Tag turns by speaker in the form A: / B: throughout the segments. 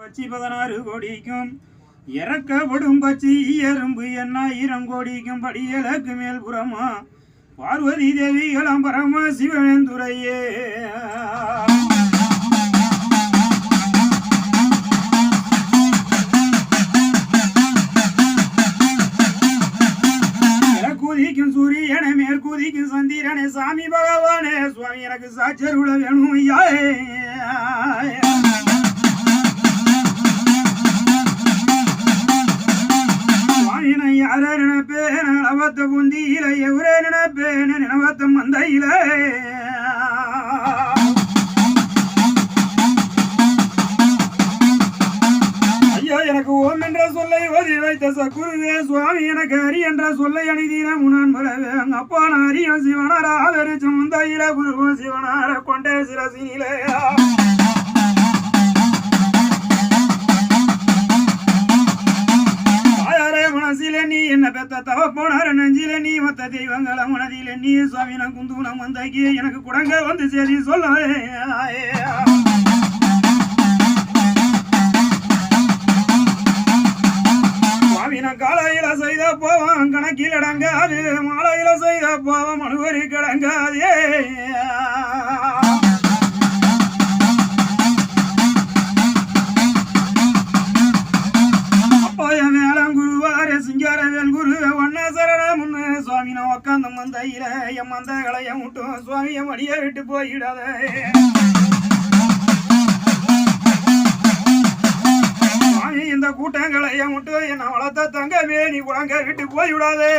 A: பச்சி பதினாறு கோடிக்கும். இறக்கப்படும் பச்சி எறும்பு எண்ணாயிரம் கோடிக்கும். படியலக்கு மேல் புறமா பார்வதி தேவி இளம்பரம சிவனந்துரையே. குதிக்கும் சூரியனை மேற்குதிக்கும் சந்திரனே சாமி பகவானே சுவாமி எனக்கு சாட்சருள வேணும் ஐயா. சுவாமினை யார நினைப்பேன் நலவத்த புந்தியில எவரே நினைப்பேன் நினைவத்த மந்தையில. ஐயா எனக்கு ஓம் என்ற சொல்லை ஓதி வைத்த சக்குருவே சுவாமி எனக்கு ஹரி என்ற சொல்லை அணிதீன முனான் மலவே அப்பா நான் ஹரியம் சிவனாரா ஆதரிச்சு முந்தையில குருவும் சிவனார கொண்டே சிரசினிலேயா என்ன பெத்த தவ போனார நெஞ்சில நீ மத்த தெய்வங்கள மனதில நீ சுவாமி நான் குந்துகுணம் வந்தாக்கி எனக்கு குடங்க வந்து சரி சொல்ல காலையில செய்த போவான் கணக்கில் அடங்காது மாலையில செய்த போவான் மனுவரி கிடங்காதே என் மந்த களைய சுவாமிய மடிய விட்டு போயிடாத சுவாமி இந்த கூட்டங்களை என் விட்டு என்ன வளர்த்த தங்கமே நீ குழங்க விட்டு போய்விடாதே.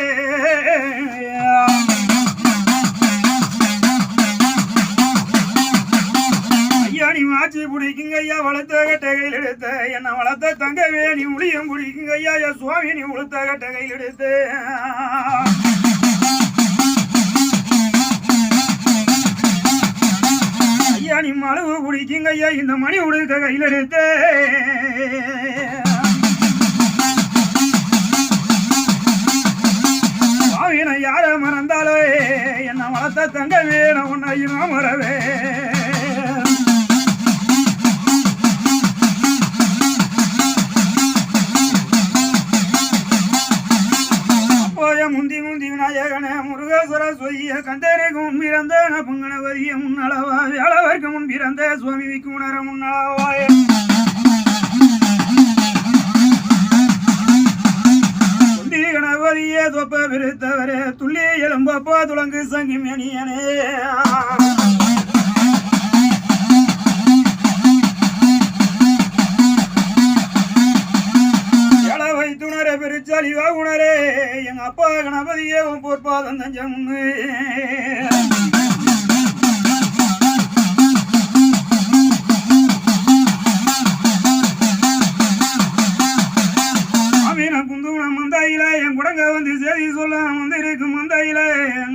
A: ஐயா நீ மாச்சி பிடிக்குங்க ஐயா வளர்த்த கட்ட கையில் எடுத்த. என்ன வளர்த்த தங்கவே நீ முடியும் பிடிக்குங்க ஐயா என் சுவாமி நீ உளுத்த கட்ட கையில் எடுத்து. கையை ஐயா இந்த மணி உடுக்க கையில் எடுத்து. பாவினை யார மறந்தாலே என்ன வளர்த்த தங்கவே நான் உன்னை மறவே. சொய்ய கந்தரைக்கும் பிறந்த பொங்கனவதிய முன்னளவா வேளவர்க்கு முன் பிறந்த சுவாமி விக்குணர முன்னளவாய. தொண்டி கணபதியே தொப்ப விருத்தவரே துள்ளி எலும்பப்போ துளங்கு சங்கி மேனியனே வைத்துணரே துணர பெருச்சாலிவா உணரே. எங்க அப்பா கணபதியே உன் பொற்பாதம் தஞ்சம். அமீன என் குடங்க வந்து செய்தி சொல்ல வந்து இருக்கும்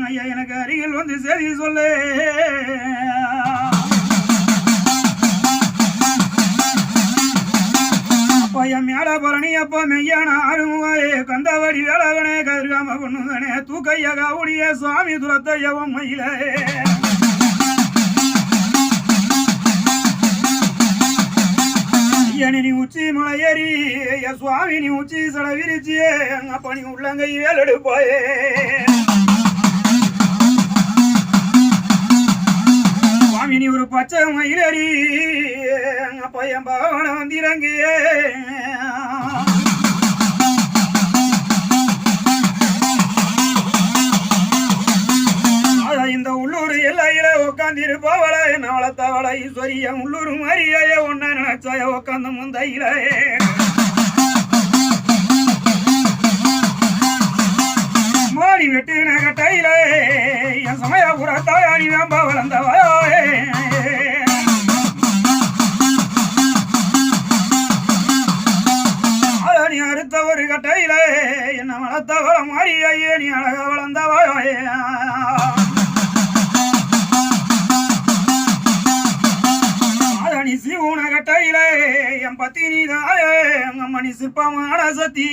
A: ஐயா எனக்கு அருகில் வந்து செய்தி சொல்லு. அப்பா என் பரணி அப்பா மெய்யான ஆறுமுகாயே கந்தவடி வேளவனே கருகாம பொண்ணுதனே தூக்கைய காவுடிய சுவாமி துரத்தையவம் மயிலே ஐயனி நீ உச்சி மலையேறி என் சுவாமி நீ உச்சி சட விரிச்சியே அப்ப பணி உள்ளங்கை வேலெடுப்பாயே. பச்சை மயிலேறி அப்ப என் பகவான வந்திறங்கியே ஆனா இந்த உள்ளூர் எல்லையில உட்காந்திருப்பவளை என்ன வளர்த்தவளை ஈஸ்வரிய உள்ளூர் மரியாய ஒன்ன நினைச்சாய உட்காந்து முந்தையிலே. மாடி வெட்டின கட்டையில என் சமயபுர தாயாணி வேம்ப வளர்ந்தவளே நீ அறுத்த ஒரு கட்டையில என்ன வளர்த்தவள மாறியே நீ அழக வளர்ந்தவளே ஆதனி சிவுன கட்டையிலே என் பத்தினி தாயே அம்மணி சிற்பமான சத்தி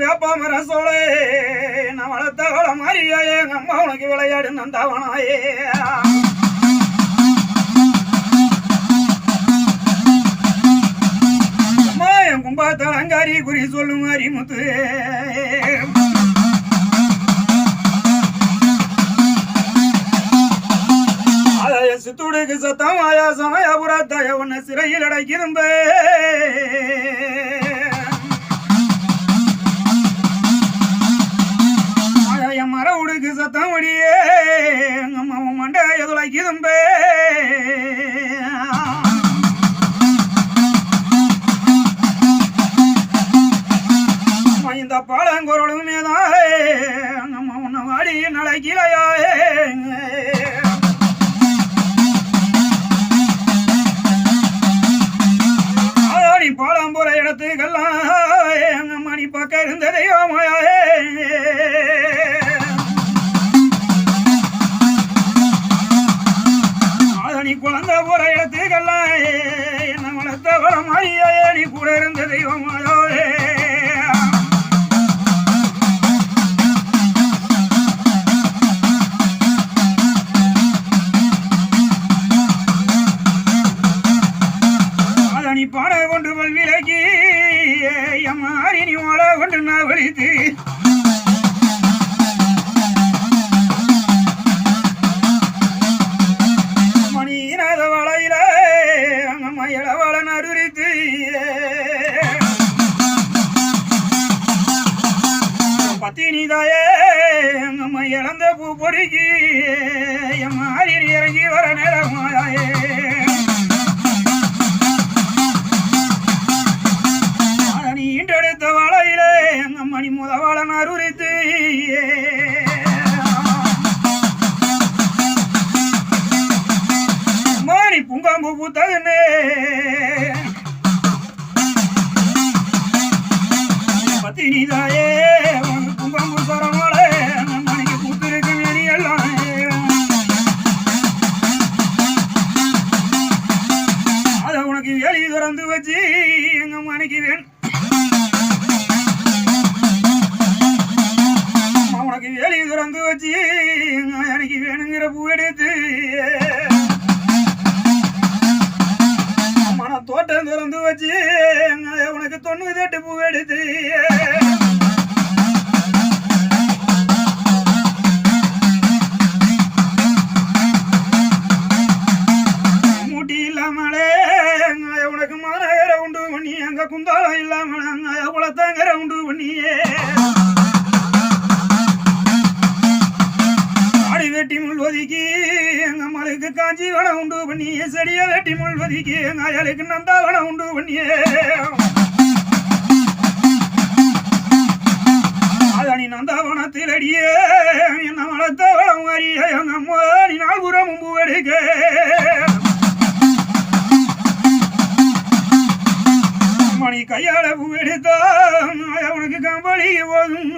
A: வேப்ப மர சோழே நான் என்ன வளர்த்த வள மாறியா எங்க அம்மா உனக்கு விளையாடு நந்தாவனாயே. கும்பாத்தால் அங்காரி குறி சொல்லும் அறிமுத்து. சித்துடுக்கு சத்தம் ஆயா சமயபுரத்தாய உன்னை சிறையில் அடைக்கிறம்பே மர உடுக்கு சத்தம் ஒடியே அம்மா மண்டைய இந்த பாலங்குரலுமே தான் நம்ம உன்னை வாடி நடக்கிலையாயே ஆடி பாலம் போற இடத்துக்கெல்லாம் எங்க மணி பக்கம் இருந்த தெய்வமாயே நீ குழந்த போற இடத்துக்கெல்லாம் என்ன வளர்த்த வர மாறியே நீ கூட இருந்த தெய்வமாயோ அதனி பாட கொண்டு பல்விலக்கி எம்மாறி நீ ஓட கொண்டு நான் வலித்து. மணிநாத வளையில அங்கம்மா இளவளன் அருரித்து பத்தினிதாயே அங்கம்மா இழந்த பூ பொறுக்கி எம்மாறி இறங்கி வர நேரமாயே நீ வாழையிலே எங்கள் மணி முதவாளன் அருரித்து மாணி புங்காம்பு பூத்ததுன்னு. பத்தினிதாயே. திறந்து வச்சு எனக்கு வேணுங்கிற பூ எடுத்து மன தோட்டம் திறந்து வச்சு உனக்கு தொண்ணூத்தி எட்டு பூ எடுத்து செடிய வெட்டி முள் ஒதுக்கி எங்க அயலுக்கு நந்தாவனம் உண்டு பண்ணியே. அதனி நந்தாவனத்தில் அடியே என்ன வளர்த்தவளம் அறிய எங்க அம்மா நீ நால்புறமும் எடுக்க. மணி கையால பூ எடுத்தா அவனுக்கு கம்பளி போதும்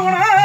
A: போன